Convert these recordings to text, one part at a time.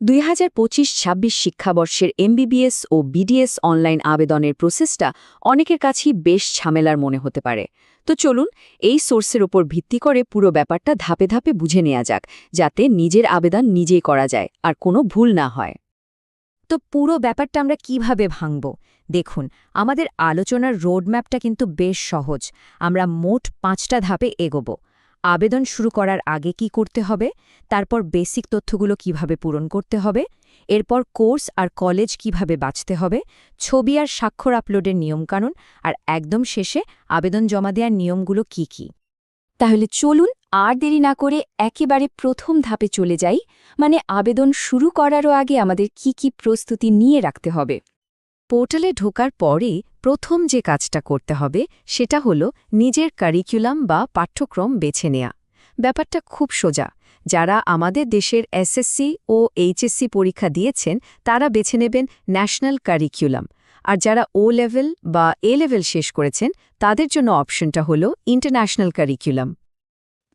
দুই হাজার পঁচিশ ছাব্বিশ শিক্ষাবর্ষের এমবিবিএস ও বিডিএস অনলাইন আবেদনের প্রসেসটা অনেকের কাছেই বেশ ঝামেলার মনে হতে পারে। তো চলুন, এই সোর্সের ওপর ভিত্তি করে পুরো ব্যাপারটা ধাপে ধাপে বুঝে নেওয়া যাক, যাতে নিজের আবেদন নিজেই করা যায় আর কোনো ভুল না হয়। তো পুরো ব্যাপারটা আমরা কীভাবে ভাঙব? দেখুন, আমাদের আলোচনার রোডম্যাপটা কিন্তু বেশ সহজ। আমরা মোট পাঁচটা ধাপে এগোব। আবেদন শুরু করার আগে কি করতে হবে? তারপর বেসিক তথ্যগুলো কীভাবে পূরণ করতে হবে? এরপর কোর্স আর কলেজ কীভাবে বাঁচতে হবে? ছবি আর স্বাক্ষর আপলোডের নিয়মকানুন আর একদম শেষে আবেদন জমা দেওয়ার নিয়মগুলো কি কি? তাহলে চলুন আর দেরি না করে একেবারে প্রথম ধাপে চলে যাই। মানে আবেদন শুরু করারও আগে আমাদের কি কি প্রস্তুতি নিয়ে রাখতে হবে? পোর্টালে ঢোকার পরে প্রথম যে কাজটা করতে হবে, সেটা হলো নিজের কারিকুলাম বা পাঠ্যক্রম বেছে নেয়া। ব্যাপারটা খুব সোজা। যারা আমাদের দেশের এসএসসি ও এইচএসসি পরীক্ষা দিয়েছেন, তারা বেছে নেবেন ন্যাশনাল কারিকুলাম। আর যারা ও লেভেল বা এ লেভেল শেষ করেছেন, তাদের জন্য অপশনটা হলো ইন্টারন্যাশনাল কারিকুলাম।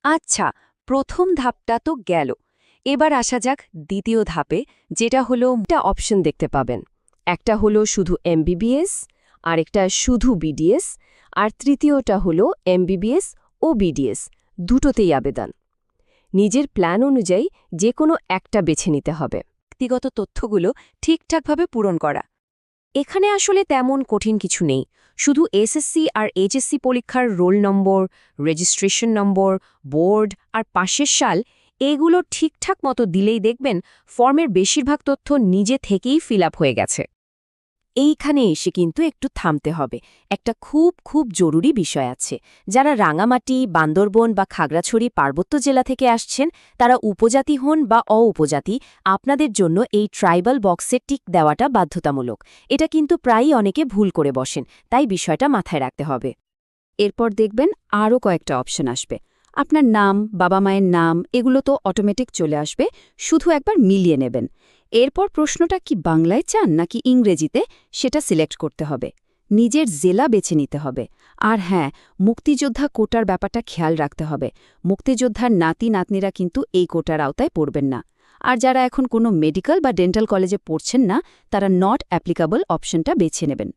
আচ্ছা প্রথম ধাপটা তো গেল। এবার আসা যাক দ্বিতীয় ধাপে, যেটা হলো অপশন দেখতে পাবেন। একটা হলো শুধু এমবিবিএস আরেকটা শুধু বিডিএস আর তৃতীয়টা হলো এমবিবিএস ও বিডিএস দুটোতেই আবেদন। নিজের প্ল্যান অনুযায়ী যে কোনো একটা বেছে নিতে হবে। ব্যক্তিগত তথ্যগুলো ঠিকঠাকভাবে পূরণ করা। এখানে আসলে তেমন কঠিন কিছু নেই। শুধু এসএসসি আর এইচএসসি পরীক্ষার roll number registration number board আর পাশের সাল, এগুলো ঠিকঠাক মতো দিলেই দেখবেন ফর্মের বেশিরভাগ তথ্য নিজে থেকেই ফিল হয়ে গেছে। এইখানে এসে কিন্তু একটু থামতে হবে। একটা খুব খুব জরুরি বিষয় আছে। যারা রাঙামাটি, বান্দরবন বা খাগড়াছড়ি, পার্বত্য জেলা থেকে আসছেন, তারা উপজাতি হন বা অ-উপজাতি, আপনাদের জন্য এই ট্রাইবাল বক্সে টিক দেওয়াটা বাধ্যতামূলক। এটা কিন্তু প্রায়ই অনেকে ভুল করে বসেন, তাই বিষয়টা মাথায় রাখতে হবে। এরপর দেখবেন আরও কয়েকটা অপশন আসবে। আপনার নাম, বাবা মায়ের নাম, এগুলো তো অটোমেটিক চলে আসবে, শুধু একবার মিলিয়ে নেবেন। এরপর প্রশ্নটা কি বাংলায় চান নাকি ইংরেজিতে, সেটা সিলেক্ট করতে হবে। নিজের জেলা বেছে নিতে হবে। আর হ্যাঁ মুক্তিযোদ্ধা কোটার ব্যাপারটা খেয়াল রাখতে হবে। মুক্তিযোদ্ধার নাতি নাতনিরা কিন্তু এই কোটার আওতায় পড়বেন না। আর যারা এখন কোনো মেডিকেল বা ডেন্টাল কলেজে পড়ছেন না, তারা নট অ্যাপ্লিকাবল অপশনটা বেছে নেবেন।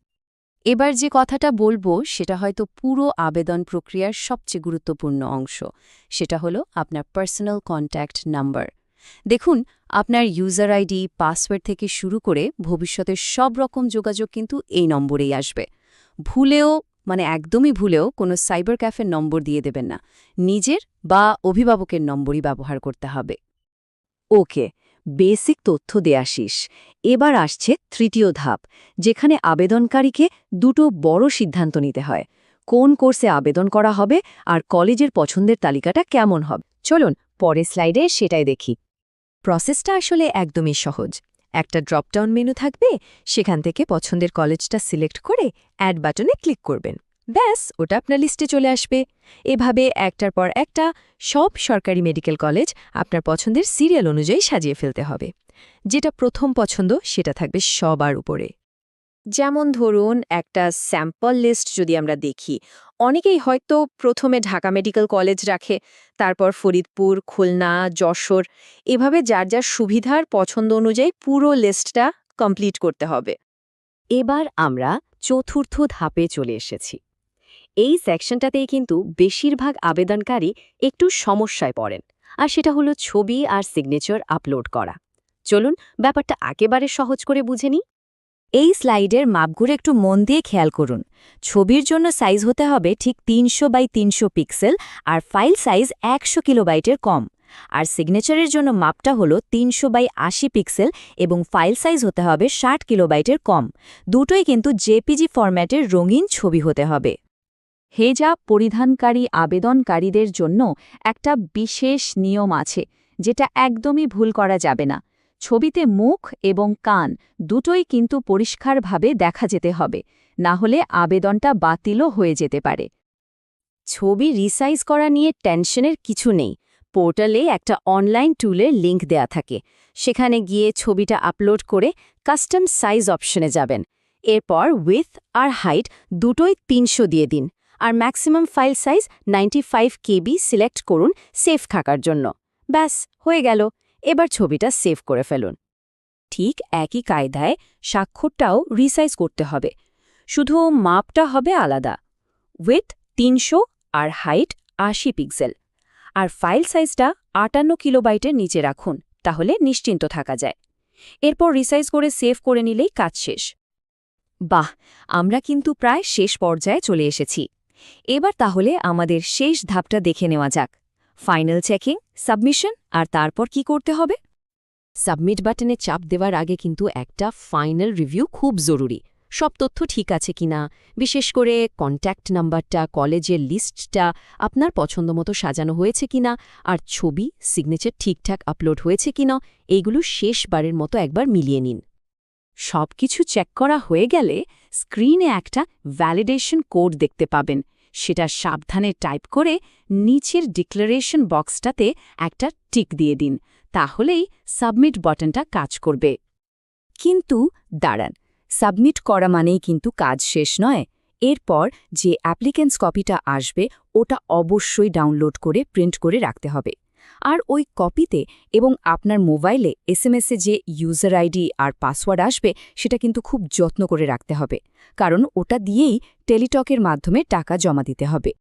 এবার যে কথাটা বলব, সেটা হয়তো পুরো আবেদন প্রক্রিয়ার সবচেয়ে গুরুত্বপূর্ণ অংশ। সেটা হলো আপনার পার্সোনাল কন্ট্যাক্ট নাম্বার দেখুন, আপনার ইউজার আইডি পাসওয়ার্ড থেকে শুরু করে ভবিষ্যতের সব রকম যোগাযোগ কিন্তু এই নম্বরেই আসবে। ভুলেও মানে একদমই ভুলেও কোনো সাইবার ক্যাফের নম্বর দিয়ে দেবেন না। নিজের বা অভিভাবকের নম্বরই ব্যবহার করতে হবে। ওকে, বেসিক তথ্য দেয়া শেষ। এবার আসছে তৃতীয় ধাপ, যেখানে আবেদনকারীকে দুটো বড় সিদ্ধান্ত নিতে হয়। কোন কোর্সে আবেদন করা হবে আর কলেজের পছন্দের তালিকাটা কেমন হবে? চলুন, পরের স্লাইডে সেটাই দেখি। প্রসেসটা আসলে একদমই সহজ। একটা ড্রপডাউন মেনু থাকবে, সেখান থেকে পছন্দের কলেজটা সিলেক্ট করে অ্যাড বাটনে ক্লিক করবেন। ব্যাস, ওটা আপনার লিস্টে চলে আসবে। এভাবে একটার পর একটা সব সরকারি মেডিকেল কলেজ আপনার পছন্দের সিরিয়াল অনুযায়ী সাজিয়ে ফেলতে হবে। যেটা প্রথম পছন্দ, সেটা থাকবে সবার উপরে। যেমন ধরুন, একটা স্যাম্পল লিস্ট যদি আমরা দেখি, অনেকেই হয়তো প্রথমে ঢাকা মেডিকেল কলেজ রাখে, তারপর ফরিদপুর, খুলনা, যশোর, এভাবে যার যার সুবিধার পছন্দ অনুযায়ী পুরো লিস্টটা কমপ্লিট করতে হবে। এবার আমরা চতুর্থ ধাপে চলে এসেছি। এই সেকশনটাতেই কিন্তু বেশিরভাগ আবেদনকারী একটু সমস্যায় পড়েন, আর সেটা হলো ছবি আর সিগনেচার আপলোড করা। চলুন, ব্যাপারটা একেবারে সহজ করে বুঝে নিই। এই স্লাইডের মাপগুলো একটু মন দিয়ে খেয়াল করুন। ছবির জন্য সাইজ হতে হবে ঠিক তিনশো বাই তিনশো পিক্সেল আর ফাইল সাইজ একশো কিলোবাইটের কম। আর সিগনেচারের জন্য মাপটা হলো তিনশো বাই আশি পিক্সেল এবং ফাইল সাইজ হতে হবে ষাট কিলোবাইটের কম। দুটোই কিন্তু জেপিজি ফরম্যাটের রঙিন ছবি হতে হবে। হেজা পরিধানকারী আবেদনকারীদের জন্য একটা বিশেষ নিয়ম আছে, যেটা একদমই ভুল করা যাবে না। ছবিতে মুখ এবং কান দুটোই কিন্তু পরিষ্কারভাবে দেখা যেতে হবে, না হলে আবেদনটা বাতিলও হয়ে যেতে পারে। ছবি রিসাইজ করা নিয়ে টেনশনের কিছু নেই। পোর্টালে একটা অনলাইন টুলের লিংক দেয়া থাকে। সেখানে গিয়ে ছবিটা আপলোড করে কাস্টম সাইজ অপশনে যাবেন। এরপর উইথ আর হাইট দুটোই তিনশো দিয়ে দিন আর maximum file size 95 KB select করুন সেফ থাকার জন্য। ব্যাস, হয়ে গেল। এবার ছবিটা সেভ করে ফেলুন। ঠিক একই কায়দায় স্বাক্ষরটাও রিসাইজ করতে হবে। শুধু মাপটা হবে আলাদা। উইথ তিনশো আর হাইট আশি পিক্সেল আর ফাইল সাইজটা আটান্ন কিলোবাইটের নিচে রাখুন, তাহলে নিশ্চিন্ত থাকা যায়। এরপর রিসাইজ করে সেভ করে নিলেই কাজ শেষ। বাহ! আমরা কিন্তু প্রায় শেষ পর্যায়ে চলে এসেছি। এবার তাহলে আমাদের শেষ ধাপটা দেখে নেওয়া যাক। ফাইনাল চেকিং সাবমিশন আর তারপর কি করতে হবে? সাবমিট বাটনে চাপ দেওয়ার আগে কিন্তু একটা ফাইনাল রিভিউ খুব জরুরি। সব তথ্য ঠিক আছে কিনা বিশেষ করে কন্ট্যাক্ট নাম্বারটা কলেজের লিস্টটা আপনার পছন্দমতো সাজানো হয়েছে কিনা আর ছবি সিগনেচার ঠিকঠাক আপলোড হয়েছে কিনা এইগুলো শেষবারের মতো একবার মিলিয়ে নিন। সব কিছু চেক করা হয়ে গেলে স্ক্রিনে একটা ভ্যালিডেশন কোড দেখতে পাবেন। সেটা সাবধানে টাইপ করে নিচের ডিক্লারেশন বক্সটাতে একটা টিক দিয়ে দিন, তাহলেই সাবমিট বটনটা কাজ করবে। কিন্তু দাঁড়ান, সাবমিট করা মানেই কিন্তু কাজ শেষ নয়। এরপর যে অ্যাপ্লিকেন্স কপিটা আসবে, ওটা অবশ্যই ডাউনলোড করে প্রিন্ট করে রাখতে হবে। আর ওই কপিতে এবং আপনার মোবাইলে এসএমএসে যে ইউজার আইডি আর পাসওয়ার্ড আসবে, সেটা কিন্তু খুব যত্ন করে রাখতে হবে। কারণ ওটা দিয়েই টেলিটকের মাধ্যমে টাকা জমা দিতে হবে।